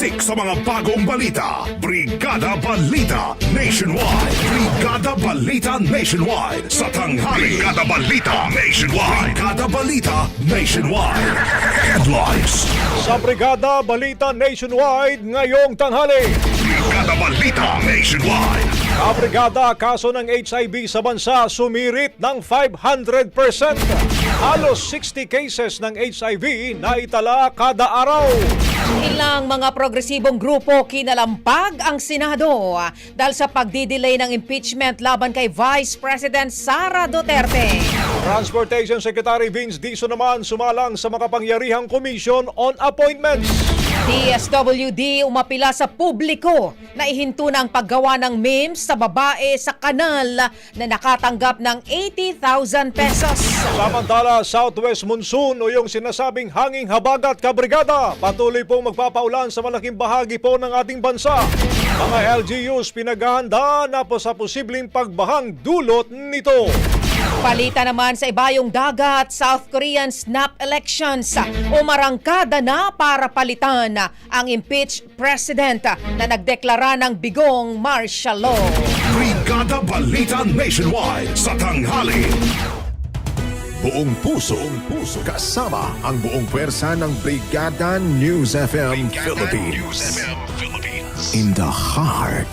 Siksik sa mga bagong balita. Brigada Balita Nationwide. Brigada Balita Nationwide. Sa tanghali. Brigada Balita Nationwide. Brigada Balita Nationwide. Headlines. Sa Brigada Balita Nationwide ngayong tanghali. Brigada Balita Nationwide. Kabrigada kaso ng HIV sa bansa sumirit ng 500%. Halos 60 cases ng HIV na itala kada araw. Ilang mga progresibong grupo kinalampag ang Senado ah, dahil sa pagdidelay ng impeachment laban kay Vice President Sara Duterte. Transportation Secretary Vince Dizon naman sumalang sa makapangyarihang Commission on Appointments. DSWD umapila sa publiko na ihinto na ang paggawa ng memes sa babae sa kanal na nakatanggap ng 80,000 pesos. Samantala, Southwest Monsoon o yung sinasabing hanging habagat kabrigada patuloy pong magpapaulan sa malaking bahagi po ng ating bansa. Mga LGUs pinaghahanda na po sa posibleng pagbahang dulot nito. Palita naman sa ibayong dagat, South Korean snap elections umarangkada na para palitan ang impeached president na nagdeklara ng bigong martial law. Brigada Balita Nationwide. Sa tanghali. Buong puso, buong puso kasama ang buong pwersa ng Brigada News FM Philippines. In the heart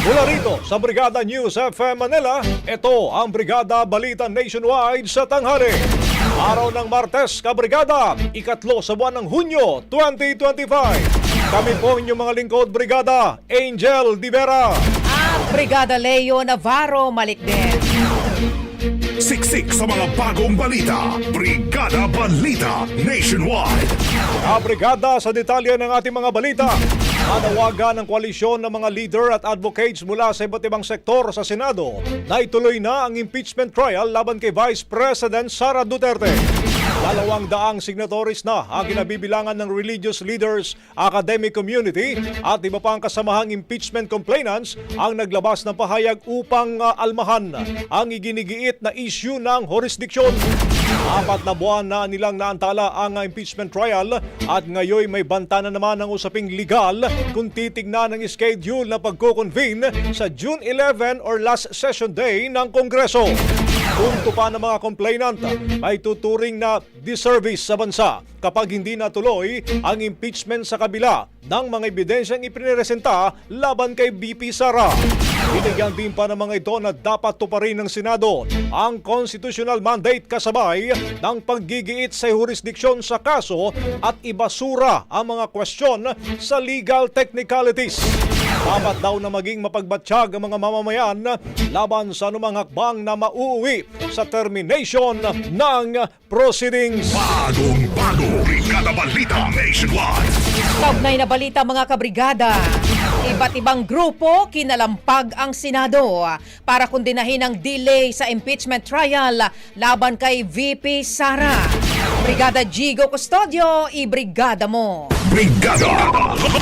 Mula rito sa Brigada News FM Manila, ito ang Brigada Balita Nationwide sa tanghali. Araw ng Martes, Kabrigada, ikatlo sa buwan ng Hunyo 2025. Kami po inyong mga lingkod, Brigada Angel Divera. At Brigada Leo Navarro Malikden. Siksik sa mga bagong balita. Brigada Balita Nationwide. Kabrigada sa detalye ng ating mga balita. Manawagan ng koalisyon ng mga leader at advocates mula sa iba't ibang sektor sa Senado na ituloy na ang impeachment trial laban kay Vice President Sara Duterte. Dalawang daang signatories na ang kinabibilangan ng religious leaders, academic community at iba pang kasamahang impeachment complainants ang naglabas ng pahayag upang ah, almahan ang iginigiit na issue ng jurisdiction. Apat na buwan na nilang naantala ang impeachment trial at ngayon may banta na naman ang usaping legal kung titignan ang schedule na pagko-convene sa June 11 or last session day ng Kongreso. Kung tupa ng mga complainant ay tuturing na disservice sa bansa kapag hindi natuloy ang impeachment sa kabila ng mga ebidensyang ipiniresenta laban kay BP Sara. Binigyan din pa ng mga ito na dapat tuparin ng Senado ang constitutional mandate kasabay ng paggigiit sa jurisdiksyon sa kaso at ibasura ang mga kwestiyon sa legal technicalities. Dapat daw na maging mapagbatsyag ang mga mamamayan laban sa anumang hakbang na mauuwi sa termination ng proceedings. Bagong bago, Brigada Balita Nationwide. Kaugnay na balita mga kabrigada. Iba't ibang grupo kinalampag ang Senado para kundinahin ang delay sa impeachment trial laban kay VP Sara. Brigada Gigo Custodio, ibrigada mo. Brigada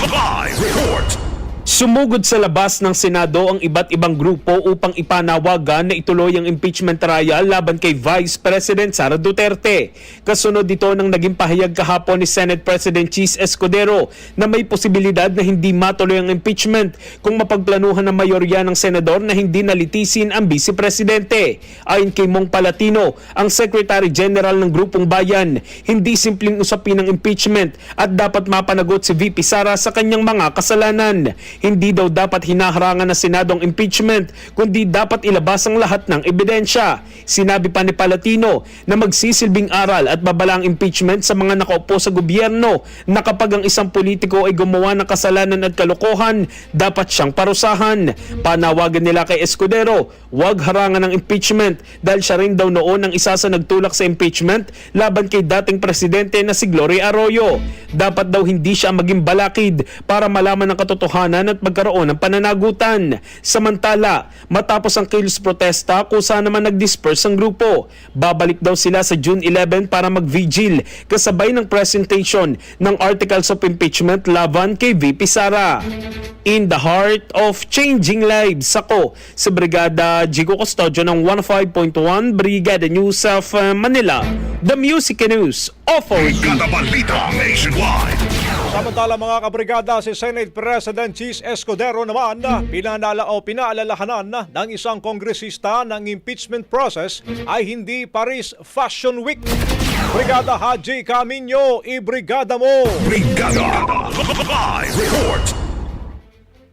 Live Report. Sumugod sa labas ng Senado ang iba't ibang grupo upang ipanawagan na ituloy ang impeachment trial laban kay Vice President Sara Duterte. Kasunod dito ng naging pahayag kahapon ni Senate President Cheese Escudero na may posibilidad na hindi matuloy ang impeachment kung mapagplanuhan ng mayorya ng senador na hindi nalitisin ang Vice Presidente. Ayon kay Mong Palatino, ang Secretary General ng Grupong Bayan, hindi simpleng usapin ng impeachment at dapat mapanagot si VP Sara sa kanyang mga kasalanan. Hindi daw dapat hinaharangan ng Senado impeachment, kundi dapat ilabas ang lahat ng ebidensya. Sinabi pa ni Palatino na magsisilbing aral at babala ang impeachment sa mga nakaupo sa gobyerno na kapag ang isang politiko ay gumawa ng kasalanan at kalokohan, dapat siyang parusahan. Panawagan nila kay Escudero, huwag harangan ng impeachment dahil siya rin daw noon ang isa sa nagtulak sa impeachment laban kay dating presidente na si Gloria Arroyo. Dapat daw hindi siya maging balakid para malaman ang katotohanan at magkaroon ng pananagutan. Samantala, matapos ang kilos protesta, kusa naman nag-disperse ang grupo. Babalik daw sila sa June 11 para mag-vigil kasabay ng presentation ng articles of impeachment laban kay VP Sara. In the heart of changing lives, ako sa Brigada Jigo Custodio ng 105.1 Brigada News of uh, Manila, the Music News Authority. Brigada Balita Nationwide. Samantala mga kabrigada, si Senate President Cheese Escudero naman na pinanala o pinaalalahanan na ng isang kongresista ng impeachment process ay hindi Paris Fashion Week. Brigada Haji Camino, ibrigada mo! Brigada Live Report.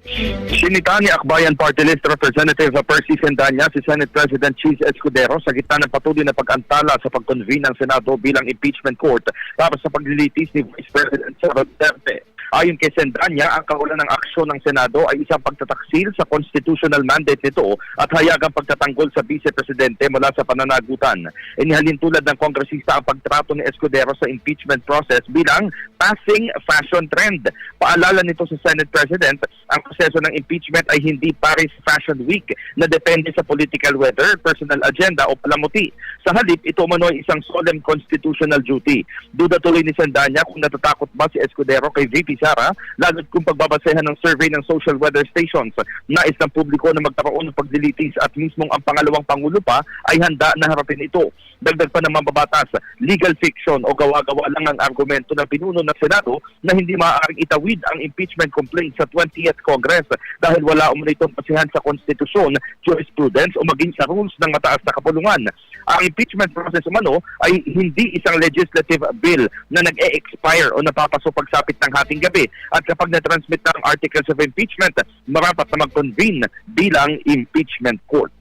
Sinita ni Akbayan Party List Representative Percy Sendanya si Senate President Cheese Escudero sa gitna ng patuloy na pag-antala sa pag-convene ng Senado bilang impeachment court para sa paglilitis ni Vice President Sara Duterte. Ayon kay Sendanya, ang kahulan ng aksyon ng Senado ay isang pagtataksil sa constitutional mandate nito at hayagang pagtatanggol sa Vice Presidente mula sa pananagutan. Inihalin tulad ng kongresista ang pagtrato ni Escudero sa impeachment process bilang passing fashion trend. Paalala nito sa Senate President, ang proseso ng impeachment ay hindi Paris Fashion Week na depende sa political weather, personal agenda o palamuti. Sa halip, ito umano ay isang solemn constitutional duty. Duda tuloy ni Sandanya kung natatakot ba si Escudero kay VP Sara, lalo kung pagbabasehan ng survey ng social weather stations. Nais ng publiko na magkaroon ng pagdilitis at mismong ang pangalawang pangulo pa ay handa na harapin ito. Dagdag pa ng mambabatas, legal fiction o gawa-gawa lang ang argumento ng pinuno ng Senado na hindi maaaring itawid ang impeachment complaint sa 20th Congress dahil wala umano itong pasihan sa konstitusyon, jurisprudence o maging sa rules ng mataas na kapulungan. Ang impeachment process umano ay hindi isang legislative bill na nag-e-expire o napapaso pagsapit ng hating gabi at kapag na-transmit ng articles of impeachment, marapat na mag-convene bilang impeachment court.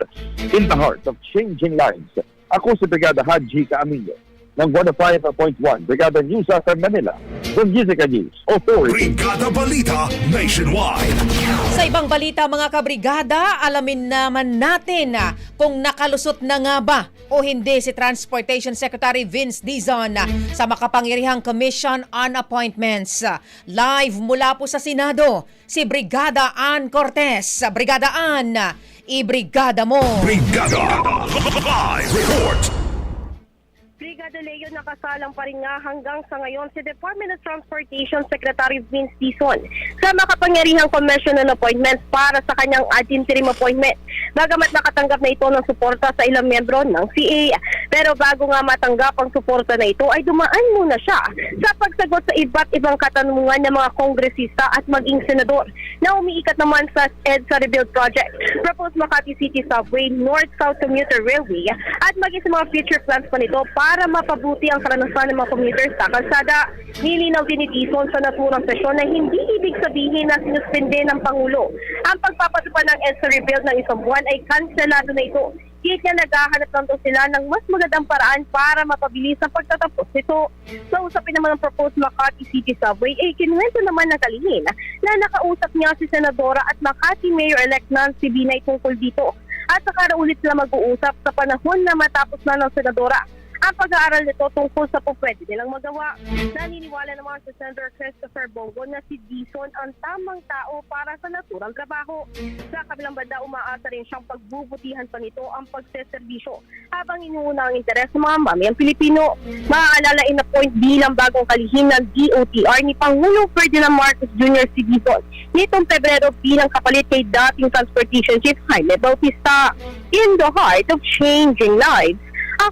In the heart of changing lives, ako si Brigada Haji Camillo ng 105.1 Brigada News FM Manila, the Music News Authority. Brigada Balita Nationwide. Sa ibang balita mga kabrigada, alamin naman natin ah, kung nakalusot na nga ba o hindi si Transportation Secretary Vince Dizon ah, sa makapangyarihang Commission on Appointments. Ah, Live mula po sa Senado, si Brigada Ann Cortez. Brigada Ann, ibrigada mo! Brigada Live Report. De Leo nakasalang pa rin nga hanggang sa ngayon si Department of Transportation Secretary Vince Dizon sa makapangyarihang on appointments para sa kanyang ad interim appointment. Bagamat nakatanggap na ito ng suporta sa ilang miyembro ng CA. Pero bago nga matanggap ang suporta na ito ay dumaan muna siya sa pagsagot sa iba't ibang katanungan ng mga kongresista at maging senador na umiikat naman sa EDSA Rebuild Project, Proposed Makati City Subway, North-South Commuter Railway at maging sa mga future plans pa nito para mapabuti ang karanasan ng mga commuters sa kalsada. Nilinaw din ni Dizon sa naturang sesyon na hindi ibig sabihin na sinuspende ng Pangulo. Ang pagpapatupad ng EDSA Rebuild ng isang buwan ay kanselado na ito. Kahit niya naghahanap lang daw sila ng mas magandang paraan para mapabilis ang pagtatapos nito. Sa usapin naman ng proposed Makati City Subway, ay kinuwento naman ng kalihim na nakausap niya si Senadora at Makati Mayor-elect Nancy Binay tungkol dito. At saka ulit sila mag-uusap sa panahon na matapos na ng Senadora ang pag-aaral nito tungkol sa pupwede nilang magawa. Naniniwala naman si Senator Christopher Bongo na si Dizon ang tamang tao para sa naturang trabaho. Sa kabilang banda, umaasa rin siyang pagbubutihan pa nito ang pagseserbisyo habang inuuna ang interes ng mga mamayang Pilipino. Maaalala in a point bilang bagong kalihim ng DOTR ni Pangulong Ferdinand Marcos Jr. si Dizon nitong Pebrero bilang kapalit kay dating Transportation Chief Jaime Bautista. In the heart of changing lives,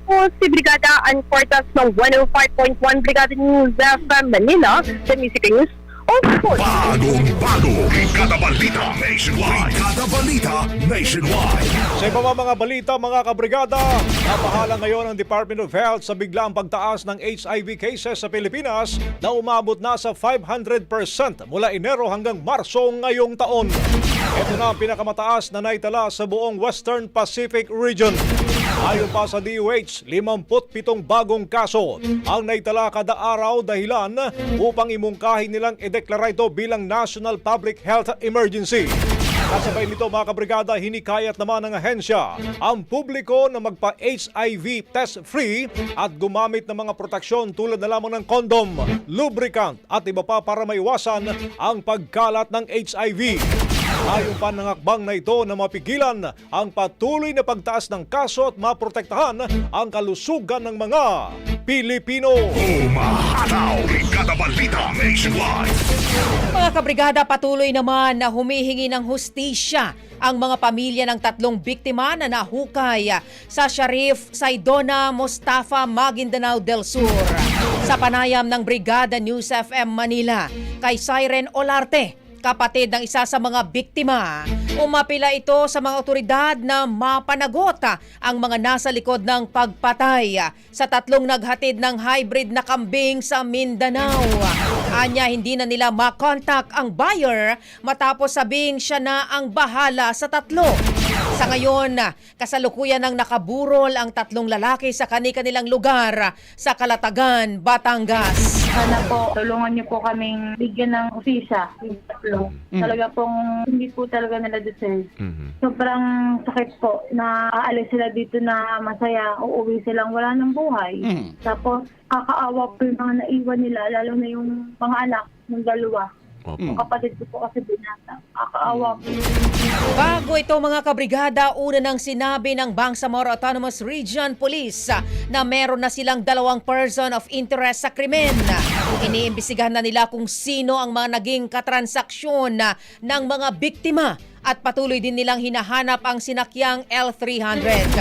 ako si Brigada Ann Cortas ng 105.1 Brigada News FM Manila, the Music News of course. Bagong bago, Brigada Balita Nationwide. Brigada Balita Nationwide. Sa iba mga balita mga kabrigada, napahala ngayon ang Department of Health sa biglang pagtaas ng HIV cases sa Pilipinas na umabot na sa 500% mula Enero hanggang Marso ngayong taon. Ito na ang pinakamataas na naitala sa buong Western Pacific Region. Ayon pa sa DOH, 57 bagong kaso ang naitala kada araw dahilan upang imungkahi nilang ideklara ito bilang National Public Health Emergency. Kasabay nito mga kabrigada, hinikayat naman ng ahensya ang publiko na magpa-HIV test-free at gumamit ng mga proteksyon tulad na lamang ng kondom, lubricant at iba pa para maiwasan ang pagkalat ng HIV. Ayon pa ng akbang na ito na mapigilan ang patuloy na pagtaas ng kaso at maprotektahan ang kalusugan ng mga Pilipino. Umahataw, Brigada Balita Nationwide. Mga kabrigada, patuloy naman na humihingi ng hustisya ang mga pamilya ng tatlong biktima na nahukay sa Sharif Saidona Mustafa Maguindanao del Sur. Sa panayam ng Brigada News FM Manila kay Siren Olarte, kapatid ng isa sa mga biktima. Umapila ito sa mga otoridad na mapanagot ang mga nasa likod ng pagpatay sa tatlong naghatid ng hybrid na kambing sa Mindanao. Anya hindi na nila makontak ang buyer matapos sabing siya na ang bahala sa tatlo. Sa ngayon, kasalukuyan ng nakaburol ang tatlong lalaki sa kani-kanilang lugar sa Kalatagan, Batangas. Sana po, tulungan niyo po kaming bigyan ng usisa, yung tatlo. Talaga pong hindi po talaga nila deserve. Sobrang sakit po na aalis sila dito na masaya, uuwi silang wala ng buhay. Tapos kakaawa po yung mga naiwan nila, lalo na yung mga anak ng dalawa. Kapatid ko po kasi binata. Kakaawa po. Bago ito mga kabrigada, una nang sinabi ng Bangsamoro Autonomous Region Police na meron na silang dalawang person of interest sa krimen. Iniimbisigahan na nila kung sino ang mga naging katransaksyon ng mga biktima at patuloy din nilang hinahanap ang sinakyang L300.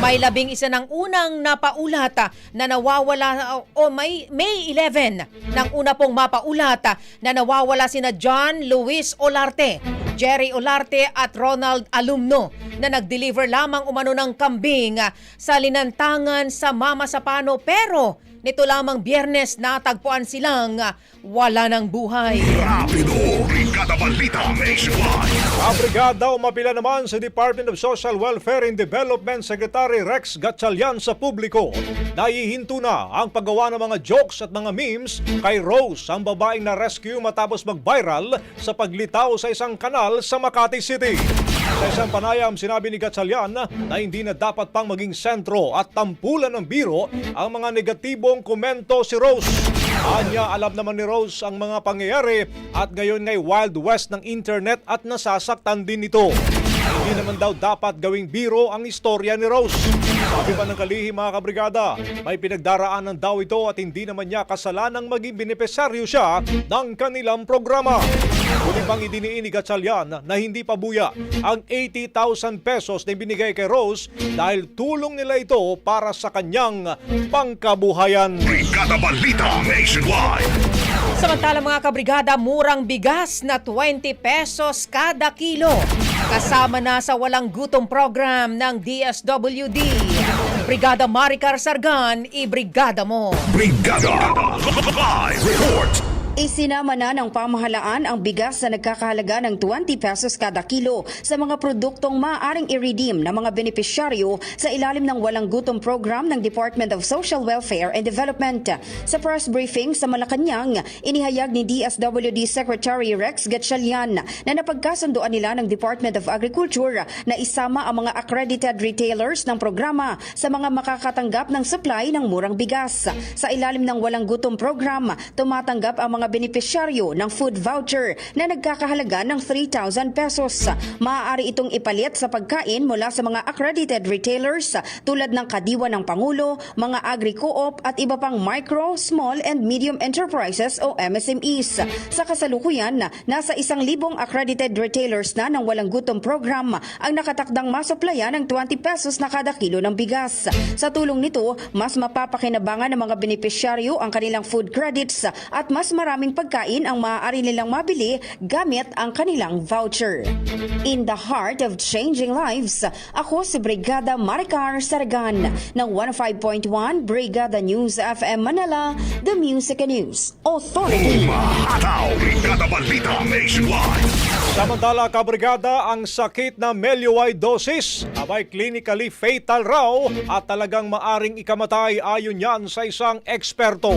May labing isa ng unang napaulat na nawawala o may May 11 ng una pong mapaulat na nawawala sina John Luis Olarte, Jerry Olarte at Ronald Alumno na nag-deliver lamang umano ng kambing sa linantangan sa Mama Sapano pero nito lamang biyernes natagpuan silang wala ng buhay. Rapido, Brigada Balita Nationwide. Ang brigada umapila naman sa Department of Social Welfare and Development Secretary Rex Gatchalian sa publiko. Naihinto na ang paggawa ng mga jokes at mga memes kay Rose, ang babaeng na rescue matapos mag-viral sa paglitaw sa isang kanal sa Makati City. Sa isang panayam, sinabi ni Gatchalian na hindi na dapat pang maging sentro at tampulan ng biro ang mga negatibong komento si Rose. Anya, alam naman ni Rose ang mga pangyayari at ngayon ngay Wild West ng internet at nasasaktan din ito. Hindi naman daw dapat gawing biro ang istorya ni Rose. Sabi pa ng kalihim mga kabrigada, may pinagdaraanan daw ito at hindi naman niya kasalanang maging benepisaryo siya ng kanilang programa. Muli pang idiniin ni Gatchalian na hindi pa buya ang 80,000 pesos na binigay kay Rose dahil tulong nila ito para sa kanyang pangkabuhayan. Brigada Balita Nationwide. Samantala mga kabrigada, murang bigas na 20 pesos kada kilo. Kasama na sa walang gutom program ng DSWD. Brigada Maricar Sargan, i-brigada mo. Brigada Live Report. Isinama na ng pamahalaan ang bigas na nagkakahalaga ng 20 pesos kada kilo sa mga produktong maaaring i-redeem ng mga benepisyaryo sa ilalim ng walang gutom program ng Department of Social Welfare and Development. Sa press briefing sa Malacanang, inihayag ni DSWD Secretary Rex Gatchalian na napagkasunduan nila ng Department of Agriculture na isama ang mga accredited retailers ng programa sa mga makakatanggap ng supply ng murang bigas. Sa ilalim ng walang gutom program, tumatanggap ang mga benepisyaryo ng food voucher na nagkakahalaga ng 3,000 pesos. Maaari itong ipalit sa pagkain mula sa mga accredited retailers tulad ng Kadiwa ng Pangulo, mga agri-co-op at iba pang micro, small and medium enterprises o MSMEs. Sa kasalukuyan, nasa isang libong accredited retailers na ng walang gutom program ang nakatakdang masuplayan ng 20 pesos na kada kilo ng bigas. Sa tulong nito, mas mapapakinabangan ng mga benepisyaryo ang kanilang food credits at mas maraming pagkain ang maaari nilang mabili gamit ang kanilang voucher. In the heart of changing lives, ako si Brigada Maricar Saragan ng 105.1 Brigada News FM Manila, The Music and News Authority. Umahataw. Brigada Balita Nationwide. Samantala, kabrigada, ang sakit na melioidosis abay clinically fatal raw at talagang maaring ikamatay ayon yan sa isang eksperto.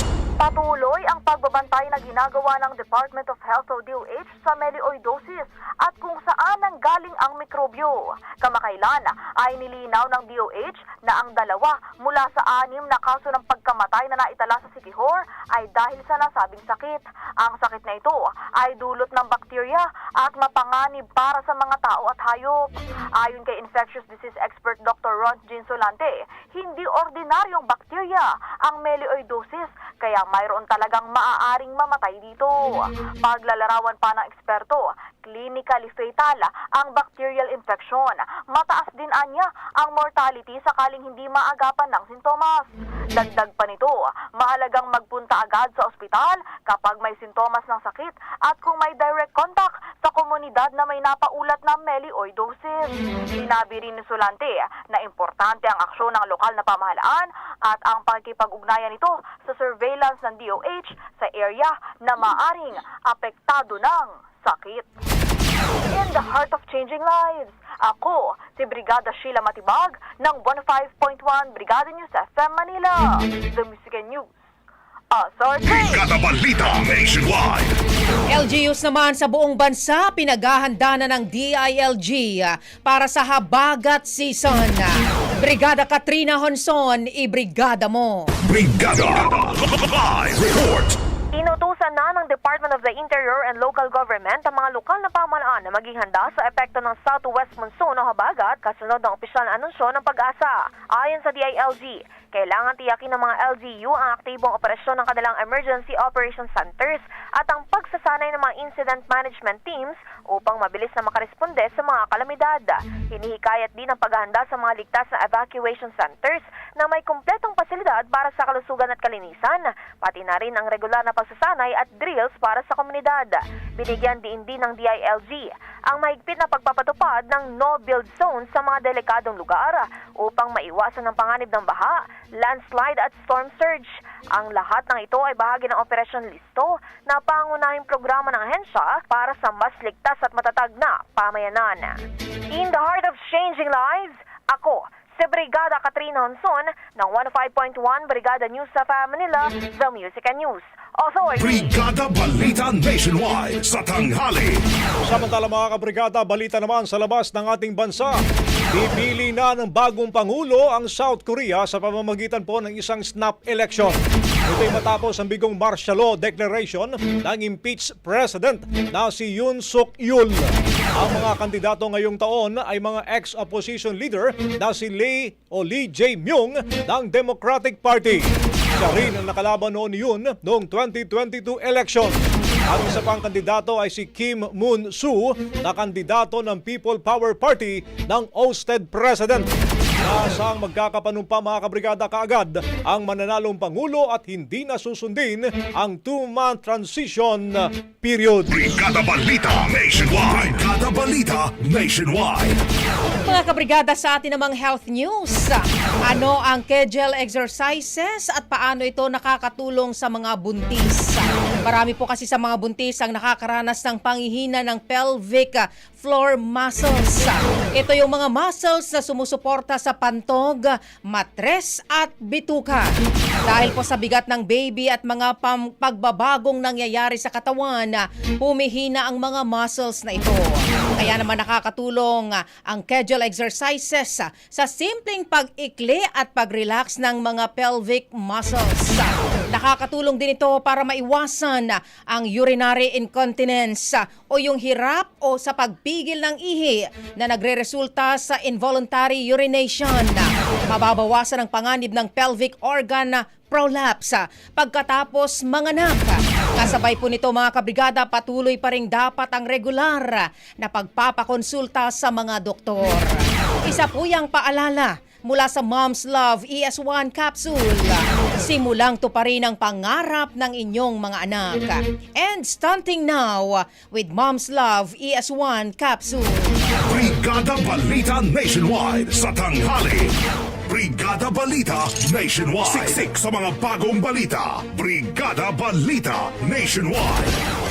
Patuloy ang pagbabantay na ginagawa ng Department of Health o DOH sa melioidosis at kung saan nanggaling ang mikrobyo. Kamakailan ay nilinaw ng DOH na ang dalawa mula sa anim na kaso ng pagkamatay na naitala sa Sikihor ay dahil sa nasabing sakit. Ang sakit na ito ay dulot ng bakterya at mapanganib para sa mga tao at hayop. Ayon kay infectious disease expert Dr. Ron Jean Solante, hindi ordinaryong bakterya ang melioidosis kaya mayroon talagang maaaring mamatay dito. Paglalarawan pa ng eksperto, clinically fatal ang bacterial infection. Mataas din anya ang mortality sakaling hindi maagapan ng sintomas. Dagdag pa nito, mahalagang magpunta agad sa ospital kapag may sintomas ng sakit at kung may direct contact sa komunidad na may napaulat na melioidosis. Sinabi rin ni Solante na importante ang aksyon ng lokal na pamahalaan at ang pagkipag-ugnayan nito sa surveillance ng DOH sa area na maaring apektado ng sakit. In the heart of changing lives, ako si Brigada Sheila Matibag ng 105.1 Brigada News FM Manila. The Music and News. Authority! Brigada Balita Nationwide. LGUs naman sa buong bansa pinaghahanda na ng DILG ah, para sa habagat season. Brigada Katrina Honson, ibrigada mo. Brigada Live Report. Inutusan na ng Department of the Interior and Local Government ang mga lokal na pamahalaan na maging handa sa epekto ng southwest monsoon o habagat kasunod ng opisyal na anunsyo ng pag-asa. Ayon sa DILG, kailangan tiyakin ng mga LGU ang aktibong operasyon ng kanilang emergency operation centers at ang pagsasanay ng mga incident management teams upang mabilis na makaresponde sa mga kalamidad. Hinihikayat din ang paghahanda sa mga ligtas na evacuation centers na may kumpletong pasilidad para sa kalusugan at kalinisan, pati na rin ang regular na pagsasanay at drills para sa komunidad. Binigyan din din ng DILG ang mahigpit na pagpapatupad ng no-build zone sa mga delikadong lugar upang maiwasan ang panganib ng baha, landslide at storm surge. Ang lahat ng ito ay bahagi ng Operasyon Listo na pangunahing programa ng ahensya para sa mas ligtas at matatag na pamayanan. In the heart of changing lives, ako, si Brigada Katrina Honson ng 105.1 Brigada News sa Manila, The Music and News Authority. Brigada Balita Nationwide sa tanghali. Samantala mga kabrigada, balita naman sa labas ng ating bansa. Pipili na ng bagong Pangulo ang South Korea sa pamamagitan po ng isang snap election. Ito'y matapos ang bigong martial law declaration ng impeached president na si Yoon Suk Yeol. Ang mga kandidato ngayong taon ay mga ex-opposition leader na si Lee o Lee Jae-myung ng Democratic Party. Siya rin ang nakalaban noon yun noong 2022 election. Ang isa pang kandidato ay si Kim Moon-soo na kandidato ng People Power Party ng ousted president. Nasang magkakapanumpa mga kabrigada kaagad ang mananalong Pangulo at hindi na susundin ang two-month transition period. Brigada Balita Nationwide. Brigada Balita Nationwide. Mga kabrigada sa atin namang health news. Ano ang Kegel exercises at paano ito nakakatulong sa mga buntis? Marami po kasi sa mga buntis ang nakakaranas ng panghihina ng pelvic floor muscles. Ito yung mga muscles na sumusuporta sa pantog, matres at bituka. Dahil po sa bigat ng baby at mga pagbabagong nangyayari sa katawan, humihina ang mga muscles na ito. Kaya naman nakakatulong ang Kegel exercises sa simpleng pag-ikli at pag-relax ng mga pelvic muscles. Nakakatulong din ito para maiwasan ang urinary incontinence o yung hirap o sa pagpigil ng ihi na nagre-resulta sa involuntary urination. Mababawasan ang panganib ng pelvic organ na prolapse pagkatapos manganak. Kasabay po nito mga kabrigada, patuloy pa rin dapat ang regular na pagpapakonsulta sa mga doktor. Isa po yung paalala mula sa Mom's Love ES1 capsule. Simulang to pa rin ang pangarap ng inyong mga anak. And stunting now with Mom's Love ES1 capsule. Brigada Balita Nationwide sa tanghali. Brigada Balita Nationwide. Siksik sa mga bagong balita. Brigada Balita Nationwide.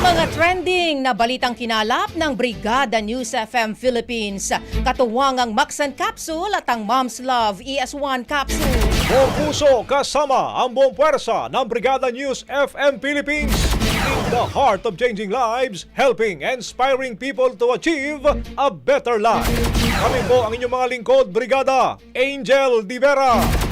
Mga trending na balitang kinalap ng Brigada News FM Philippines. Katuwang ang Maxan Capsule at ang Mom's Love ES1 Capsule. Buong puso kasama ang buong puwersa ng Brigada News FM Philippines in the heart of changing lives, helping inspiring people to achieve a better life. Kami po ang inyong mga lingkod, Brigada Angel Di Vera. At